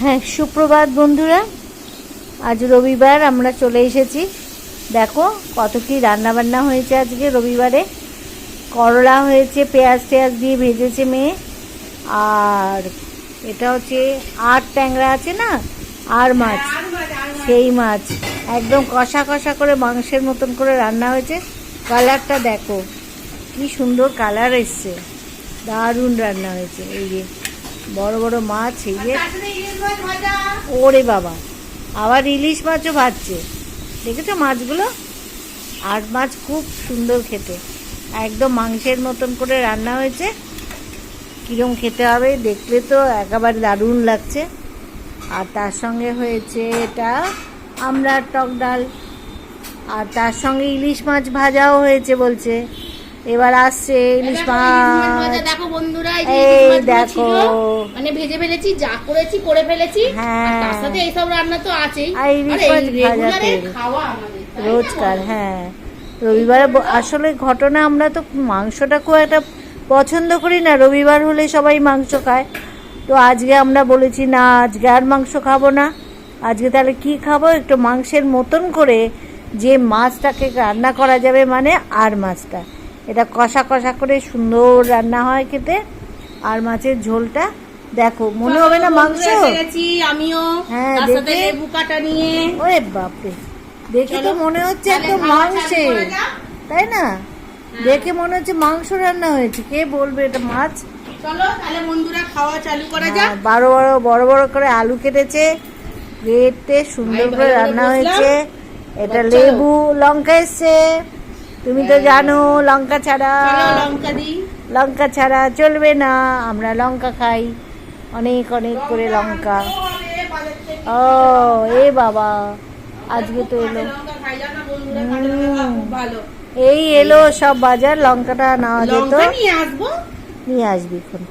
হ্যাঁ সুপ্রভাত বন্ধুরা। আজ রবিবার আমরা চলে এসেছি। দেখো কত কি রান্না বান্না হয়েছে আজকে রবিবারে। করলা হয়েছে, পেঁয়াজ টেয়াজ দিয়ে ভেজেছে মেয়ে। আর এটা হচ্ছে আর ট্যাংরা আছে না? আর মাছ, সেই মাছ। একদম কষা কষা করে মাংসের মতন করে রান্না হয়েছে। কালারটা দেখো, কি সুন্দর কালার এসছে। দারুণ রান্না হয়েছে, এই যে। বড় বড় মাছ এই যে ওরে বাবা আবার ইলিশ মাছও ভাজছে। দেখেছ মাছগুলো? আর মাছ খুব সুন্দর খেতে। একদম মাংসের মতন করে রান্না হয়েছে। কীরকম খেতে হবে দেখলে তো একেবারে দারুণ লাগছে। আর তার সঙ্গে হয়েছে এটা আমরা টক ডাল। আর তার সঙ্গে ইলিশ মাছ ভাজাও হয়েছে বলছে। এবার আসছে ইলিশ মাছ দেখো বন্ধুরা এই দেখো। মানে ভেজে ফেলেছি যা করেছি করে ফেলেছি হ্যাঁ। তার সাথে এইসব রান্না তো আছেই। আর ইলিশ মাছ রোজকার হ্যাঁ। রবিবারে আসলে ঘটনা আমরা তো মাংসটা খুব একটা পছন্দ করি না। রবিবার হলে সবাই মাংস খায়। তো আজকে আমরা বলেছি না আজকে আর মাংস খাব না। আজকে তাহলে কি খাব? একটু মাংসের মতন করে যে মাছটাকে রান্না করা যাবে মানে আর মাছটা। এটা কষা কষা করে সুন্দর রান্না হয় খেতে। আর মাছের ঝোলটা দেখো মনে হবে না মাংস? আমিও হ্যাঁ, দেখে- লেবু কাটা নিয়ে। ওরে বাপরে দেখে তো মনে হচ্ছে একদম মাংসে? তাই না? দেখে মনে হচ্ছে মাংস রান্না হয়েছে। কে বলবে এটা মাছ? চলো তাহলে বন্ধুরা খাওয়া চালু করা হ্যাঁ, যাক বড় বড় বড় বড় করে আলু কেটেছে। কেটে সুন্দর করে রান্না হয়েছে। এটা লেবু লঙ্কা এসছে। তুমি তো জানো লঙ্কা ছাড়া লঙ্কা দিই। লঙ্কা ছাড়া চলবে না আমরা লঙ্কা খাই। অনেক অনেক করে লঙ্কা। ও এ বাবা আজকে তো এলো। এই এলো সব বাজার লঙ্কাটা নেওয়া যেত। নিয়ে আসব? নিয়ে আসবি এখন।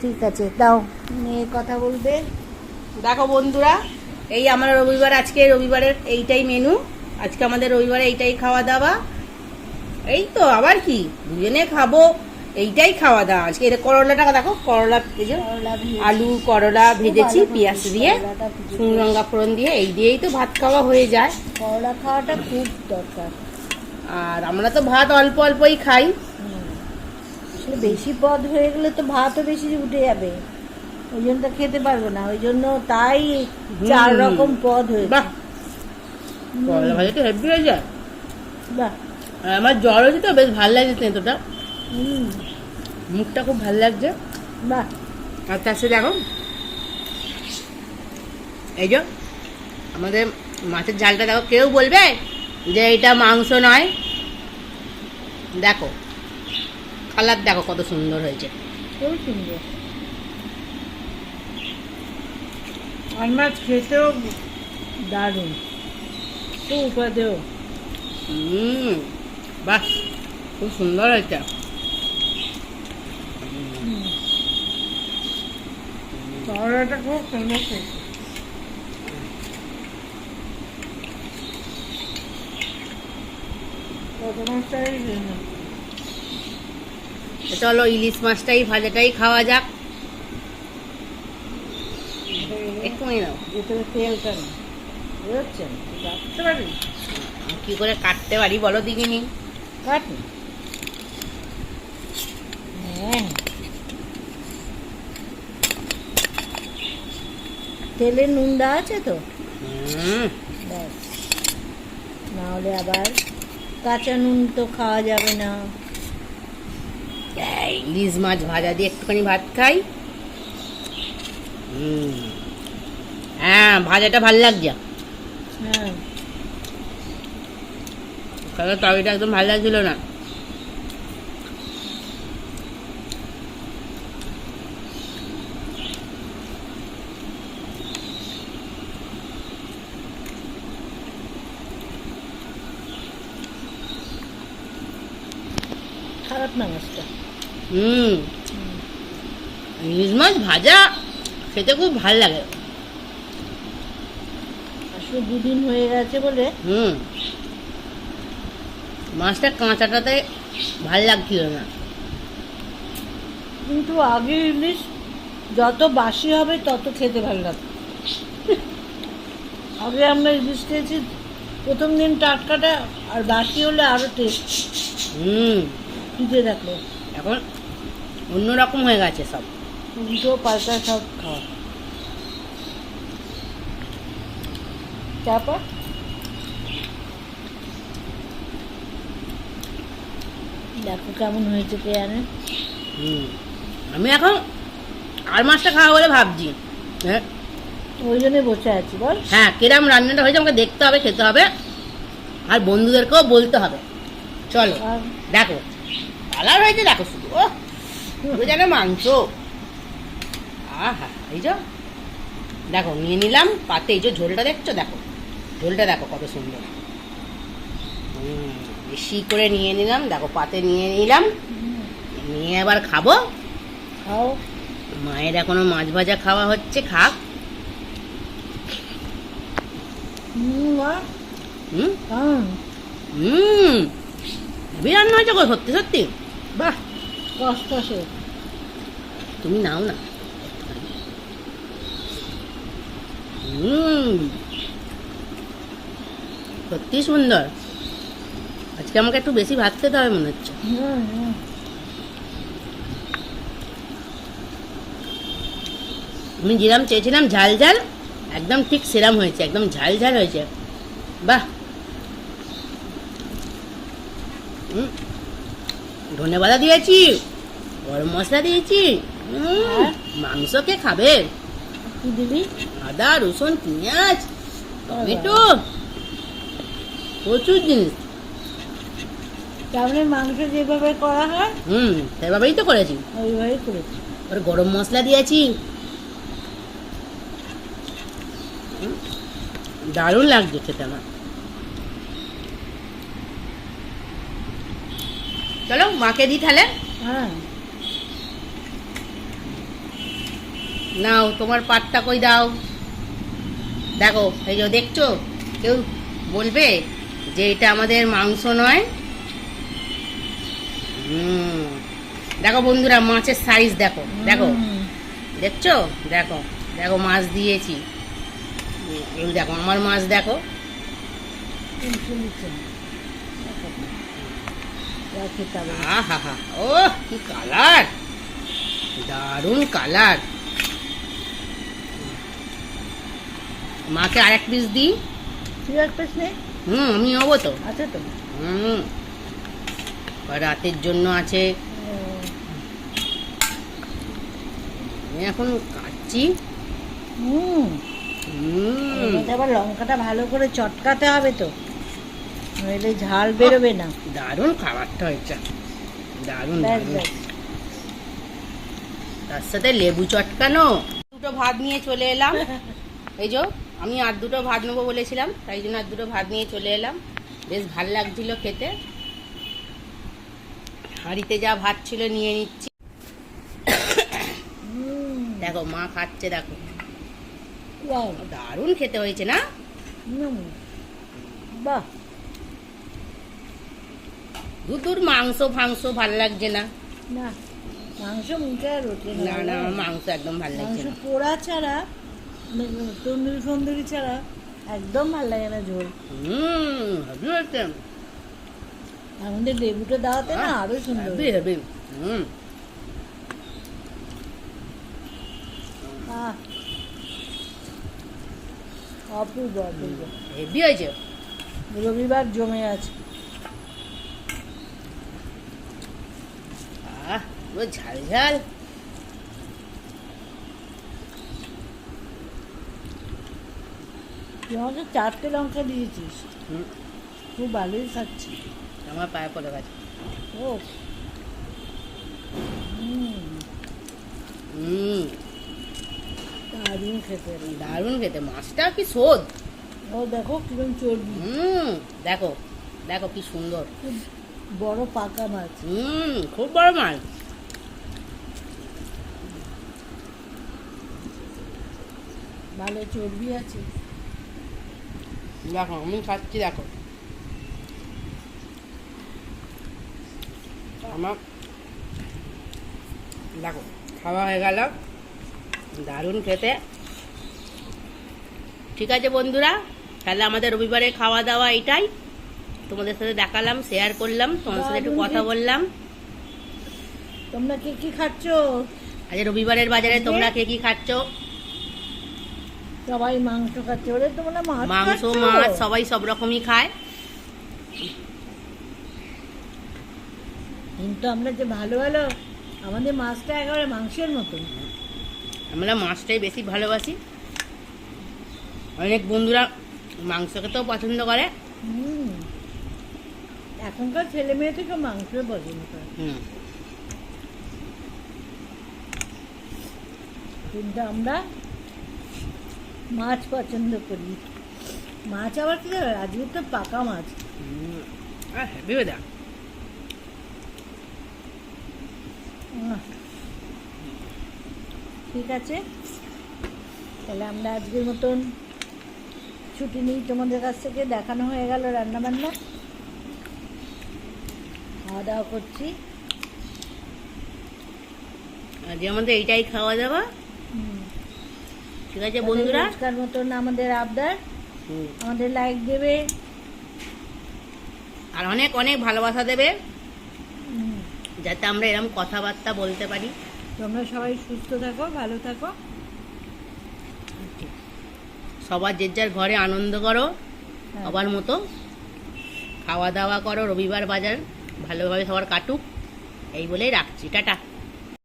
ঠিক আছে দাও নিয়ে কথা বলবে। দেখো বন্ধুরা এই আমরা রবিবার আজকে রবিবারের এইটাই মেনু আজকে আমাদের রবিবারে এইটাই খাওয়া দাওয়া এই তো আবার কি? দুজনে খাব এইটাই খাওয়া দাওয়া আজকে এটা করলাটা দেখো করলা আলু করলা ভেজেছি পেঁয়াজ দিয়ে লঙ্কা ফোড়ন দিয়ে এই দিয়েই তো ভাত খাওয়া হয়ে যায়। করলা খাওয়াটা খুব দরকার। আর আমরা তো ভাত অল্প অল্পই খাই। বেশি পদ হয়ে গেলে তো ভাতও বেশি উঠে যাবে। ওই জন্য তো খেতে পারব না ওই জন্য তাই চার রকম পদ বাহ! করলা ভাজাটা হেভি হয়ে যায় আর আমার জ্বর হয়েছে তো বেশ ভালো লাগছে তেঁতোটা মুখটা খুব ভালো লাগছে। বাহ আর তার সাথে দেখো এই যে আমাদের মাছের দেখো কেউ বলবে যে এটা মাংস নয়। দেখো কালার দেখো কত সুন্দর হয়েছে। খুব সুন্দর। আর মাছ খেতেও দারুণ। হুম বাহ খুব সুন্দর খুব মাছটাই চলো ইলিশ মাছটাই ভাজাটাই খাওয়া যাক। একটু নাও। তেলটা না বুঝছেন কি করে কাটতে পারি বলো দিকিনি কাটি হ্যাঁ। তেলে নুন দেওয়া আছে তো? ব্যাস। নাহলে আবার কাঁচা নুন তো খাওয়া যাবে না। এই ইলিশ মাছ ভাজা দিয়ে একটুখানি ভাত খাই। হুম। হ্যাঁ ভাজাটা ভালো লাগছে। হ্যাঁ। কারণ তরকারিটা একদম ভালো লাগছিল না। খারাপ না মাছটা? হুম। ইলিশ মাছ ভাজা খেতে খুব ভালো লাগে। আসলে দুদিন হয়ে গেছে বলে হুম। মাছটা কাঁচাটাতে ভালো লাগছিল না। কিন্তু আগে ইলিশ যত বাসি হবে তত খেতে ভালো লাগবে। আগে আমরা ইলিশ খেয়েছি প্রথম দিন টাটকাটা আর বাসি হলে আরও টেস্ট হুম। ফ্রিজে রাখলে এখন অন্যরকম হয়ে গেছে সব। উল্টো পাল্টা সব খাওয়া। তারপর দেখো কেমন হয়েছে পেয়ারে হুম। আমি এখন আর মাছটা খাওয়া বলে ভাবছি। হ্যাঁ। ওই জন্যই বসে আছি বল। হ্যাঁ কিরম রান্নাটা হয়েছে আমাকে দেখতে হবে খেতে হবে। আর বন্ধুদেরকেও বলতে হবে। চলো দেখো। কালার হয়েছে দেখো শুধু। ও যেন মাংস। আহা এই যে। দেখো নিয়ে নিলাম পাতে এই যে ঝোলটা দেখছ দেখো। ঝোলটা দেখো কত সুন্দর। বেশি করে নিয়ে নিলাম দেখো পাতে নিয়ে নিলাম। নিয়ে আবার খাব। খাও। মায়ের এখনও মাছ ভাজা খাওয়া হচ্ছে খাক হুম, রান্না হয়েছে গো সত্যি সত্যি? বাহ। কষ্ট সে তুমি নাও না। হুম। সত্যি সুন্দর। আজকে আমাকে একটু বেশি ভাত খেতে হবে মনে হচ্ছে। আমি যেরাম চেয়েছিলাম ঝাল ঝাল একদম ঠিক সেরাম হয়েছে একদম ঝাল ঝাল হয়েছে। বাহ! ধনে পাতা দিয়েছি গরম মশলা দিয়েছি মাংস কে খাবে? দিবি? আদা রসুন পেঁয়াজ টমেটো প্রচুর জিনিস। তাহলে মাংস যেভাবে করা হয় হুম সেভাবেই তো করেছি। ওইভাবেই করেছি। আর গরম মশলা দিয়েছি। হুম, দারুণ লাগছে খেতে আমার। চলো মাকে দিই তাহলে। হ্যাঁ। নাও তোমার পাটটা কই দাও। দেখো এই যে দেখছ কেউ বলবে? যে এটা আমাদের মাংস নয়। দেখো বন্ধুরা মাছের সাইজ দেখো দেখো। দেখছ? দেখো দেখো মাছ দিয়েছি। এই দেখো আমার মাছ দেখো। ও কি কালার দারুণ কালার মাকে আরেক পিস দিই। তুই এক পিস নে। হুম আমি হব তো। আছে তো। হুম। রাতের জন্য আছে। আমি এখন কাটছি। হুম। আবার লঙ্কাটা ভালো করে চটকাতে হবে তো। নইলে ঝাল বেরোবে না। দারুণ খাবারটা হয়েছে। দারুণ তার সাথে লেবু চটকানো। দুটো ভাত নিয়ে চলে এলাম। এই যো আমি আর দুটো ভাত নেব বলেছিলাম তাই জন্য আর দুটো ভাত নিয়ে চলে এলাম। বেশ ভালো লাগছিল খেতে। হাঁড়িতে যা ভাত ছিল নিয়ে নিচ্ছি। দেখো মা খাচ্ছে দেখো। দারুণ খেতে হয়েছে না? বাহ। দুধুর মাংস ফাংস ভালো লাগছে না? না মাংস মুখে আর না। না মাংস একদম ভালো লাগছে না। পোড়া ছাড়া তন্দুরি ফন্দুরি ছাড়া একদম ভালো লাগে না ঝোল হুম হেভি হয়েছে আমাদের লেবুটা দাওয়াতে না আরও সুন্দর। হেভি হেভি হুম। অপূর্ব অপূর্ব। হেভি হয়েছে রবিবার জমে আছে। আহ ঝাল ঝাল। তুই আমাকে চারটে লঙ্কা দিয়েছিস। খুব ভালোই খাচ্ছি। আমার পায়ে পড়ে গেছে। ও। দারুণ খেতে। দারুণ খেতে। মাছটা কি স্বাদ? ও দেখো কিরম চর্বি। হুম দেখো দেখো কি সুন্দর। বড় পাকা মাছ। হুম খুব বড় মাছ। ভালো চর্বি আছে। দেখো আমি খাচ্ছি দেখো আমার দেখো খাওয়া হয়ে গেল দারুণ খেতে ঠিক আছে বন্ধুরা তাহলে আমাদের রবিবারে খাওয়া দাওয়া এটাই। তোমাদের সাথে দেখালাম শেয়ার করলাম তোমাদের সাথে একটু কথা বললাম। তোমরা কি কি খাচ্ছ? আজ রবিবারের বাজারে তোমরা কে কি খাচ্ছ? সবাই মাংস খাচ্ছে ওরে তোমরা মাছ মাংস মাছ সবাই সব রকমই খায়। কিন্তু আমরা যে ভালো ভালো আমাদের মাছটা একেবারে মাংসের মতন। আমরা মাছটাই বেশি ভালোবাসি। অনেক বন্ধুরা মাংস খেতেও পছন্দ করে। এখনকার ছেলে মেয়ে থেকে মাংস পছন্দ করে। কিন্তু আমরা মাছ পছন্দ করি। মাছ আবার কি আজকে তো পাকা মাছ। বিবেদা। ঠিক আছে। তাহলে আমরা আজকের মতন ছুটি নিই তোমাদের কাছ থেকে। দেখানো হয়ে গেল রান্না বান্না খাওয়া দাওয়া করছি। আজ আমাদের এইটাই খাওয়া দাওয়া। ঠিক আছে বন্ধুরা? আজকার মতন আমাদের আবদার। আমাদের লাইক দেবে। আর অনেক অনেক ভালোবাসা দেবে। যাতে আমরা এরকম কথাবার্তা বলতে পারি। তোমরা সবাই সুস্থ থাকো ভালো থাকো। সবার যে যার ঘরে আনন্দ করো হ্যাঁ। সবার মতো। খাওয়া দাওয়া করো রবিবার বাজার ভালোভাবে সবার কাটুক। এই বলেই রাখছি। টাটা।